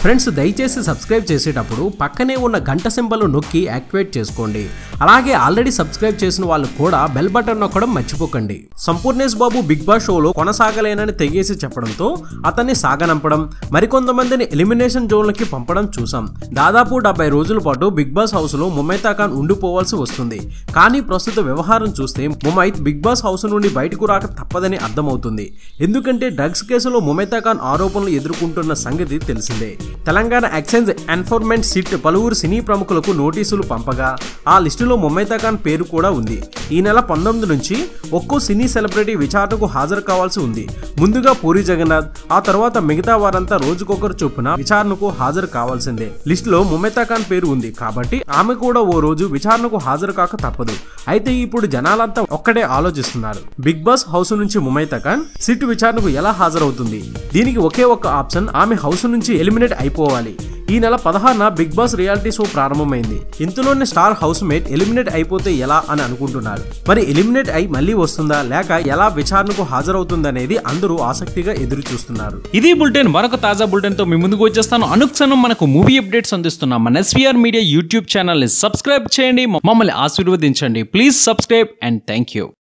Friends దయచేసి subscribe చేసేటప్పుడు పక్కనే ఉన్న గంట సింబల్ నొక్కి యాక్టివేట్ చేసుకోండి. అలాగే ఆల్రెడీ సబ్స్క్రైబ్ చేసిన వాళ్ళు కూడా బెల్ బటన్ నొక్కడం మర్చిపోకండి. సంపూర్ణేష్ బాబు బిగ్ బాస్ షోలో కొనసాగలేనని తెగేసి చెప్పడంతో అతన్ని సాగనంపడం మరికొంతమందిని ఎలిమినేషన్ జోన్లకి పంపడం చూసాం. దాదాపు డెబ్బై రోజుల పాటు బిగ్ బాస్ హౌస్లో ముమైతా ఖాన్ ఉండిపోవాల్సి వస్తుంది. కానీ ప్రస్తుత వ్యవహారం చూస్తే ముమైత్ బిగ్ బాస్ హౌస్ నుండి బయటకు రాక తప్పదని అర్థమవుతుంది. ఎందుకంటే డ్రగ్స్ కేసులో ముమైతా ఖాన్ ఆరోపణలు ఎదుర్కొంటున్న సంగతి తెలిసిందే. తెలంగాణ ఎక్సైజ్ ఎన్ఫోర్స్మెంట్ సిట్ పలువురు సినీ ప్రముఖులకు నోటీసులు పంపగా ఆ లిస్టులో ముమైతా ఖాన్ పేరు కూడా ఉంది. ఈ నెల పంతొమ్మిది నుంచి ఒక్కో సినీ సెలబ్రిటీ విచారణకు హాజరు కావాల్సి ఉంది. ముందుగా పూరి జగన్నాథ్ ఆ తర్వాత మిగతా వారంతా రోజుకొకరు చొప్పున విచారణకు హాజరు కావాల్సిందే. లిస్టులో ముమైతా ఖాన్ పేరు ఉంది కాబట్టి ఆమె కూడా ఓ రోజు విచారణకు హాజరు కాక తప్పదు. అయితే ఇప్పుడు జనాలంతా ఒక్కడే ఆలోచిస్తున్నారు. బిగ్ బాస్ హౌస్ నుంచి ముమైతా ఖాన్ సిట్ విచారణకు ఎలా హాజరవుతుంది? దీనికి ఒకే ఒక్క ఆప్షన్ ఆమె హౌస్ నుంచి ఎలిమినేట్ అయిపోవాలి. ఈ నెల పదహారున బిగ్ బాస్ రియాలిటీ షో ప్రారంభమైంది. ఇంతలోనే స్టార్ హౌస్ మేట్ ఎలిమినేట్ అయిపోతే ఎలా అని అనుకుంటున్నారు. మరి ఎలిమినేట్ అయి మళ్ళీ వస్తుందా? లేక ఎలా విచారణకు హాజరవుతుందనేది అందరూ ఆసక్తిగా ఎదురు చూస్తున్నారు ఇది బులెటిన్. మరొక తాజా బులెటిన్తో మీ ముందుకు వచ్చేస్తాను. అనుక్షణం మనకు మూవీ అప్డేట్స్ అందిస్తున్నాం మన ఎస్వీఆర్ మీడియా యూట్యూబ్ ఛానల్ని సబ్స్క్రైబ్ చేయండి. మమ్మల్ని ఆశీర్వదించండి. Please subscribe and thank you.